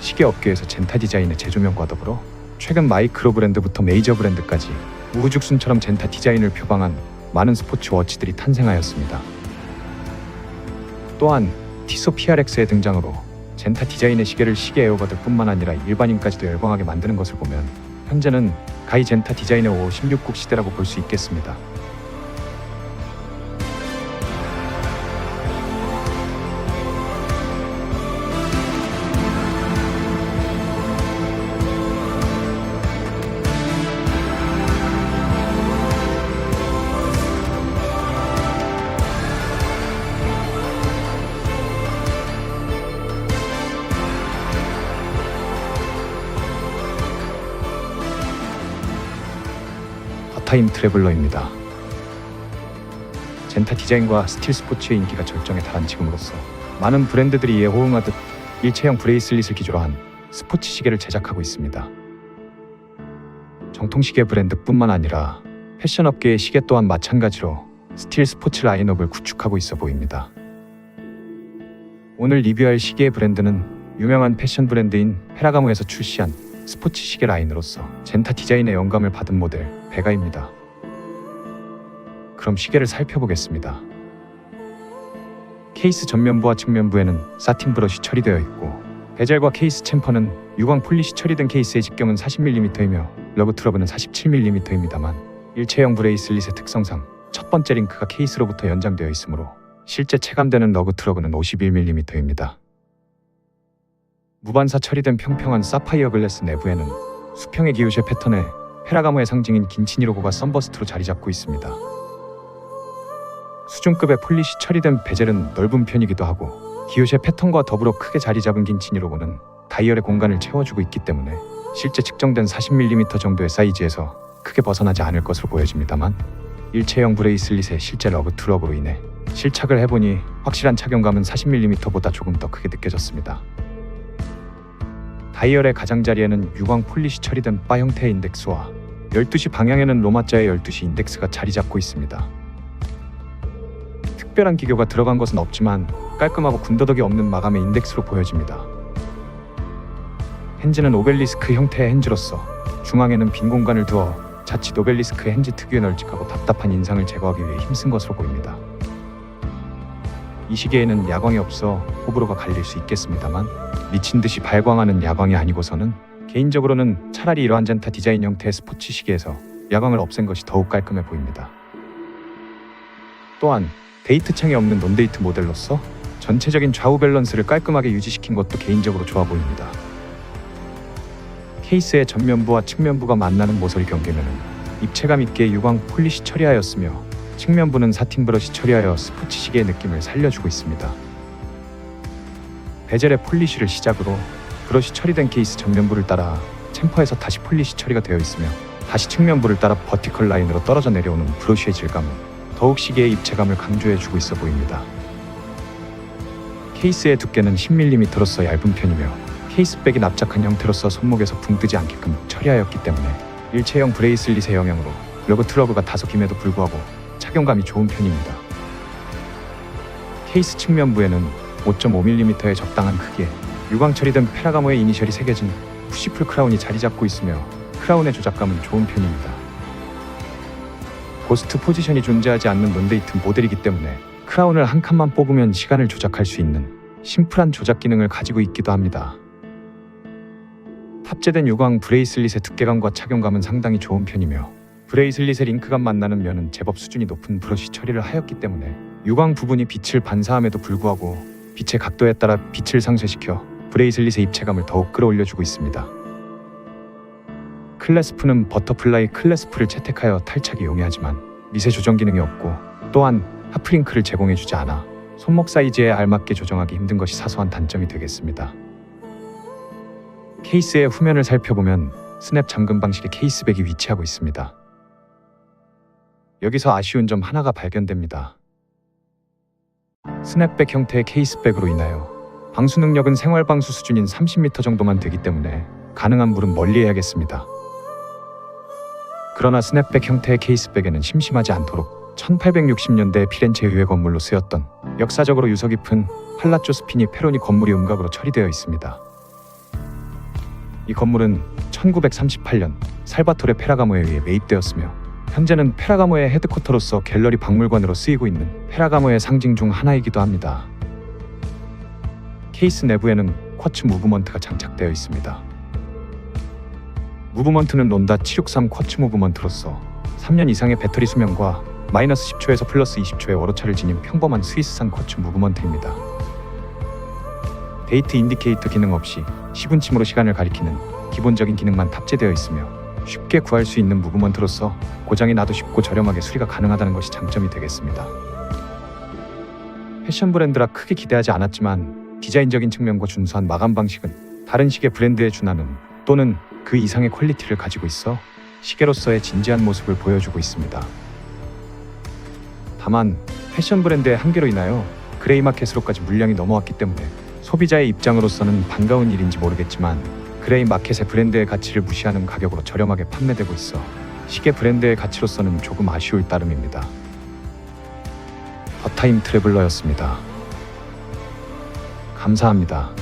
시계 업계에서 젠타 디자인의 재조명과 더불어 최근 마이크로 브랜드부터 메이저 브랜드까지 우후죽순처럼 젠타 디자인을 표방한 많은 스포츠 워치들이 탄생하였습니다. 또한 티소 PRX의 등장으로 젠타 디자인의 시계를 시계 애호가들뿐만 아니라 일반인까지도 열광하게 만드는 것을 보면 현재는 가히 젠타 디자인의 5, 16국 시대라고 볼 수 있겠습니다. 타임 트래블러입니다. 젠타 디자인과 스틸 스포츠의 인기가 절정에 달한 지금으로서 많은 브랜드들이 이에 호응하듯 일체형 브레이슬릿을 기조로 한 스포츠 시계를 제작하고 있습니다. 정통 시계 브랜드뿐만 아니라 패션 업계의 시계 또한 마찬가지로 스틸 스포츠 라인업을 구축하고 있어 보입니다. 오늘 리뷰할 시계 브랜드는 유명한 패션 브랜드인 페라가모에서 출시한 스포츠 시계 라인으로서 젠타 디자인의 영감을 받은 모델 베가입니다. 그럼 시계를 살펴보겠습니다. 케이스 전면부와 측면부에는 사틴 브러쉬 처리되어 있고 베젤과 케이스 챔퍼는 유광 폴리시 처리된 케이스의 직경은 40mm이며 러브 트러블은 47mm입니다만 일체형 브레이슬릿의 특성상 첫 번째 링크가 케이스로부터 연장되어 있으므로 실제 체감되는 러그 트러블은 51mm입니다. 무반사 처리된 평평한 사파이어 글래스 내부에는 수평의 기요쉐 패턴에 페라가모의 상징인 긴치니 로고가 썬버스트로 자리 잡고 있습니다. 수준급의 폴리시 처리된 베젤은 넓은 편이기도 하고 기요쉐 패턴과 더불어 크게 자리 잡은 긴치니 로고는 다이얼의 공간을 채워주고 있기 때문에 실제 측정된 40mm 정도의 사이즈에서 크게 벗어나지 않을 것으로 보여집니다만 일체형 브레이슬릿의 실제 러브 트럭으로 인해 실착을 해보니 확실한 착용감은 40mm보다 조금 더 크게 느껴졌습니다. 다이얼의 가장자리에는 유광 폴리시 처리된 바 형태의 인덱스와 12시 방향에는 로마자의 12시 인덱스가 자리 잡고 있습니다. 특별한 기교가 들어간 것은 없지만 깔끔하고 군더더기 없는 마감의 인덱스로 보여집니다. 핸즈는 오벨리스크 형태의 핸즈로서 중앙에는 빈 공간을 두어 자칫 오벨리스크 핸즈 특유의 널찍하고 답답한 인상을 제거하기 위해 힘쓴 것으로 보입니다. 이 시계에는 야광이 없어 호불호가 갈릴 수 있겠습니다만 미친 듯이 발광하는 야광이 아니고서는 개인적으로는 차라리 이러한 젠타 디자인 형태의 스포츠 시계에서 야광을 없앤 것이 더욱 깔끔해 보입니다. 또한 데이트 창이 없는 논데이트 모델로서 전체적인 좌우 밸런스를 깔끔하게 유지시킨 것도 개인적으로 좋아 보입니다. 케이스의 전면부와 측면부가 만나는 모서리 경계면은 입체감 있게 유광 폴리시 처리하였으며 측면부는 사틴 브러쉬 처리하여 스포츠 시계의 느낌을 살려주고 있습니다. 베젤의 폴리쉬를 시작으로 브러쉬 처리된 케이스 전면부를 따라 챔퍼에서 다시 폴리쉬 처리가 되어 있으며 다시 측면부를 따라 버티컬 라인으로 떨어져 내려오는 브러쉬의 질감은 더욱 시계의 입체감을 강조해주고 있어 보입니다. 케이스의 두께는 10mm로서 얇은 편이며 케이스백이 납작한 형태로서 손목에서 붕 뜨지 않게끔 처리하였기 때문에 일체형 브레이슬릿의 영향으로 러브 트러브가 다소 김에도 불구하고 착용감이 좋은 편입니다. 케이스 측면부에는 5.5mm의 적당한 크기에 유광 처리된 페라가모의 이니셜이 새겨진 푸시풀 크라운이 자리 잡고 있으며 크라운의 조작감은 좋은 편입니다. 고스트 포지션이 존재하지 않는 논데이트 모델이기 때문에 크라운을 한 칸만 뽑으면 시간을 조작할 수 있는 심플한 조작 기능을 가지고 있기도 합니다. 탑재된 유광 브레이슬릿의 두께감과 착용감은 상당히 좋은 편이며 브레이슬릿의 링크감 만나는 면은 제법 수준이 높은 브러쉬 처리를 하였기 때문에 유광 부분이 빛을 반사함에도 불구하고 빛의 각도에 따라 빛을 상쇄시켜 브레이슬릿의 입체감을 더욱 끌어올려주고 있습니다. 클래스프는 버터플라이 클래스프를 채택하여 탈착이 용이하지만 미세 조정 기능이 없고 또한 하프링크를 제공해주지 않아 손목 사이즈에 알맞게 조정하기 힘든 것이 사소한 단점이 되겠습니다. 케이스의 후면을 살펴보면 스냅 잠금 방식의 케이스백이 위치하고 있습니다. 여기서 아쉬운 점 하나가 발견됩니다. 스냅백 형태의 케이스백으로 인하여 방수 능력은 생활 방수 수준인 30m 정도만 되기 때문에 가능한 물은 멀리 해야겠습니다. 그러나 스냅백 형태의 케이스백에는 심심하지 않도록 1860년대 피렌체 유해 건물로 쓰였던 역사적으로 유서 깊은 팔라쪼 스피니 페로니 건물이 음각으로 처리되어 있습니다. 이 건물은 1938년 살바토레 페라가모에 의해 매입되었으며 현재는 페라가모의 헤드쿼터로서 갤러리 박물관으로 쓰이고 있는 페라가모의 상징 중 하나이기도 합니다. 케이스 내부에는 쿼츠 무브먼트가 장착되어 있습니다. 무브먼트는 론다 763 쿼츠 무브먼트로서 3년 이상의 배터리 수명과 마이너스 10초에서 플러스 20초의 워로차를 지닌 평범한 스위스산 쿼츠 무브먼트입니다. 데이트 인디케이터 기능 없이 시분침으로 시간을 가리키는 기본적인 기능만 탑재되어 있으며 쉽게 구할 수 있는 무브먼트로서 고장이 나도 쉽고 저렴하게 수리가 가능하다는 것이 장점이 되겠습니다. 패션 브랜드라 크게 기대하지 않았지만 디자인적인 측면과 준수한 마감 방식은 다른 시계 브랜드에 준하는 또는 그 이상의 퀄리티를 가지고 있어 시계로서의 진지한 모습을 보여주고 있습니다. 다만 패션 브랜드의 한계로 인하여 그레이 마켓으로까지 물량이 넘어왔기 때문에 소비자의 입장으로서는 반가운 일인지 모르겠지만 그레이 마켓의 브랜드의 가치를 무시하는 가격으로 저렴하게 판매되고 있어 시계 브랜드의 가치로서는 조금 아쉬울 따름입니다. 더타임 트래블러였습니다. 감사합니다.